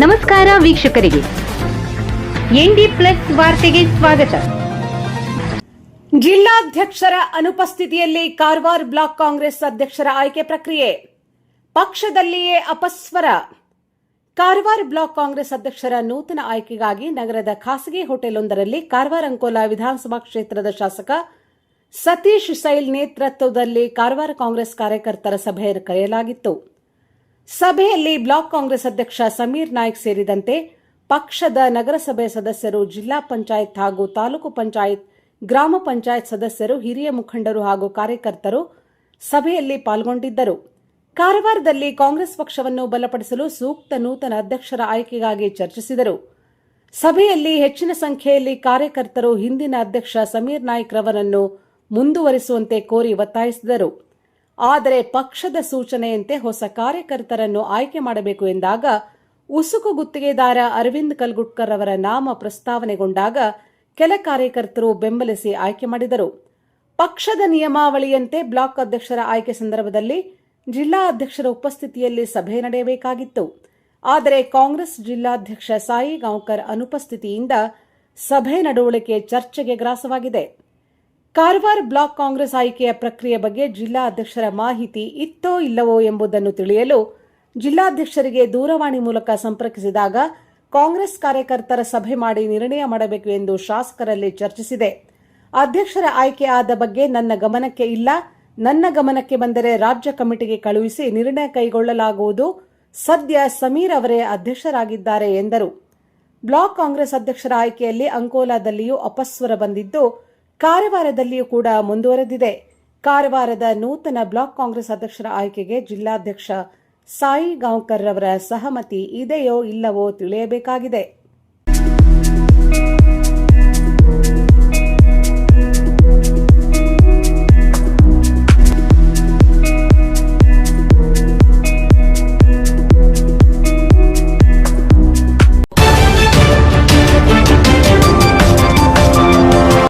ನಮಸ್ಕಾರ ವೀಕ್ಷಕರಿಗೆ. ND plus ವಾರ್ತೆಗೆ ಸ್ವಾಗತ. ಜಿಲ್ಲಾಧ್ಯಕ್ಷರ ಅನುಪಸ್ಥಿತಿಯಲ್ಲಿ ಕಾರವಾರ ಬ್ಲಾಕ್ ಕಾಂಗ್ರೆಸ್ ಅಧ್ಯಕ್ಷರ ಆಯ್ಕೆ ಪ್ರಕ್ರಿಯೆ. ಪಕ್ಷದಲ್ಲಿಯೇ ಅಪಸ್ವರ. ಕಾರವಾರ ಬ್ಲಾಕ್ ಕಾಂಗ್ರೆಸ್ ಅಧ್ಯಕ್ಷರ ನೂತನ ಆಯ್ಕೆಗಾಗಿ ನಗರದ ಖಾಸಗಿ ಹೋಟೆಲೊಂದರಲ್ಲಿ ಕಾರವಾರ ಅಂಕೋಲಾ ವಿಧಾನಸಭಾ ಕ್ಷೇತ್ರದ ಶಾಸಕ ಸತೀಶ್ ಸೈಲ್ ನೇತೃತ್ವದಲ್ಲಿ ಕಾರವಾರ ಕಾಂಗ್ರೆಸ್ ಕಾರ್ಯಕರ್ತರ ಸಭೆ ಕರೆಯಲಾಗಿತ್ತು. ಸಭೆಯಲ್ಲಿ ಬ್ಲಾಕ್ ಕಾಂಗ್ರೆಸ್ ಅಧ್ಯಕ್ಷ ಸಮೀರ್ ನಾಯ್ಕ್ ಸೇರಿದಂತೆ ಪಕ್ಷದ ನಗರಸಭೆ ಸದಸ್ಯರು, ಜಿಲ್ಲಾ ಪಂಚಾಯತ್ ಹಾಗೂ ತಾಲೂಕು ಪಂಚಾಯತ್, ಗ್ರಾಮ ಪಂಚಾಯತ್ ಸದಸ್ಯರು, ಹಿರಿಯ ಮುಖಂಡರು ಹಾಗೂ ಕಾರ್ಯಕರ್ತರು ಸಭೆಯಲ್ಲಿ ಪಾಲ್ಗೊಂಡಿದ್ದರು. ಕಾರವಾರದಲ್ಲಿ ಕಾಂಗ್ರೆಸ್ ಪಕ್ಷವನ್ನು ಬಲಪಡಿಸಲು ಸೂಕ್ತ ನೂತನ ಅಧ್ಯಕ್ಷರ ಆಯ್ಕೆಗಾಗಿ ಚರ್ಚಿಸಿದರು. ಸಭೆಯಲ್ಲಿ ಹೆಚ್ಚಿನ ಸಂಖ್ಯೆಯಲ್ಲಿ ಕಾರ್ಯಕರ್ತರು, ಹಿಂದಿನ ಅಧ್ಯಕ್ಷ ಸಮೀರ್ ನಾಯ್ಕ್ ರವರನ್ನು ಮುಂದುವರಿಸುವಂತೆ ಕೋರಿ ಒತ್ತಾಯಿಸಿದರು. ಆದರೆ ಪಕ್ಷದ ಸೂಚನೆಯಂತೆ ಹೊಸ ಕಾರ್ಯಕರ್ತರನ್ನು ಆಯ್ಕೆ ಮಾಡಬೇಕು ಎಂದಾಗ ಉಸುಕು ಗುತ್ತಿಗೆದಾರ ಅರವಿಂದ್ ಕಲ್ಗುಟ್ಕರ್ ಅವರ ನಾಮ ಪ್ರಸ್ತಾವನೆಗೊಂಡಾಗ ಕೆಲ ಕಾರ್ಯಕರ್ತರು ಬೆಂಬಲಿಸಿ ಆಯ್ಕೆ ಮಾಡಿದರು. ಪಕ್ಷದ ನಿಯಮಾವಳಿಯಂತೆ ಬ್ಲಾಕ್ ಅಧ್ಯಕ್ಷರ ಆಯ್ಕೆ ಸಂದರ್ಭದಲ್ಲಿ ಜಿಲ್ಲಾ ಅಧ್ಯಕ್ಷರ ಉಪಸ್ಥಿತಿಯಲ್ಲಿ ಸಭೆ ನಡೆಯಬೇಕಾಗಿತ್ತು. ಆದರೆ ಕಾಂಗ್ರೆಸ್ ಜಿಲ್ಲಾಧ್ಯಕ್ಷ ಸಾಯಿ ಗಾಂವ್ಕರ್ ಅನುಪಸ್ಥಿತಿಯಿಂದ ಸಭೆ ನಡವಳಿಕೆ ಚರ್ಚೆಗೆ ಗ್ರಾಸವಾಗಿದೆ. ಕಾರವಾರ ಬ್ಲಾಕ್ ಕಾಂಗ್ರೆಸ್ ಆಯ್ಕೆಯ ಪ್ರಕ್ರಿಯೆ ಬಗ್ಗೆ ಜಿಲ್ಲಾ ಅಧ್ಯಕ್ಷರ ಮಾಹಿತಿ ಇತ್ತೋ ಇಲ್ಲವೋ ಎಂಬುದನ್ನು ತಿಳಿಯಲು ಜಿಲ್ಲಾಧ್ಯಕ್ಷರಿಗೆ ದೂರವಾಣಿ ಮೂಲಕ ಸಂಪರ್ಕಿಸಿದಾಗ ಕಾಂಗ್ರೆಸ್ ಕಾರ್ಯಕರ್ತರ ಸಭೆ ಮಾಡಿ ನಿರ್ಣಯ ಮಾಡಬೇಕು ಎಂದು ಶಾಸಕರಲ್ಲಿ ಚರ್ಚಿಸಿದೆ. ಅಧ್ಯಕ್ಷರ ಆಯ್ಕೆ ಆದ ಬಗ್ಗೆ ನನ್ನ ಗಮನಕ್ಕೆ ಇಲ್ಲ. ನನ್ನ ಗಮನಕ್ಕೆ ಬಂದರೆ ರಾಜ್ಯ ಕಮಿಟಿಗೆ ಕಳುಹಿಸಿ ನಿರ್ಣಯ ಕೈಗೊಳ್ಳಲಾಗುವುದು. ಸದ್ಯ ಸಮೀರ್ ಅವರೇ ಅಧ್ಯಕ್ಷರಾಗಿದ್ದಾರೆ ಎಂದರು. ಬ್ಲಾಕ್ ಕಾಂಗ್ರೆಸ್ ಅಧ್ಯಕ್ಷರ ಆಯ್ಕೆಯಲ್ಲಿ ಅಂಕೋಲಾದಲ್ಲಿಯೂ ಅಪಸ್ವರ ಬಂದಿದ್ದು ಕಾರವಾರದಲ್ಲಿಯೂ ಕೂಡ ಮುಂದುವರೆದಿದೆ. ಕಾರವಾರದ ನೂತನ ಬ್ಲಾಕ್ ಕಾಂಗ್ರೆಸ್ ಅಧ್ಯಕ್ಷರ ಆಯ್ಕೆಗೆ ಜಿಲ್ಲಾಧ್ಯಕ್ಷ ಸಾಯಿ ಗಾಂವ್ಕರ್ ರವರ ಸಹಮತಿ ಇದೆಯೋ ಇಲ್ಲವೋ ತಿಳಿಯಬೇಕಾಗಿದೆ.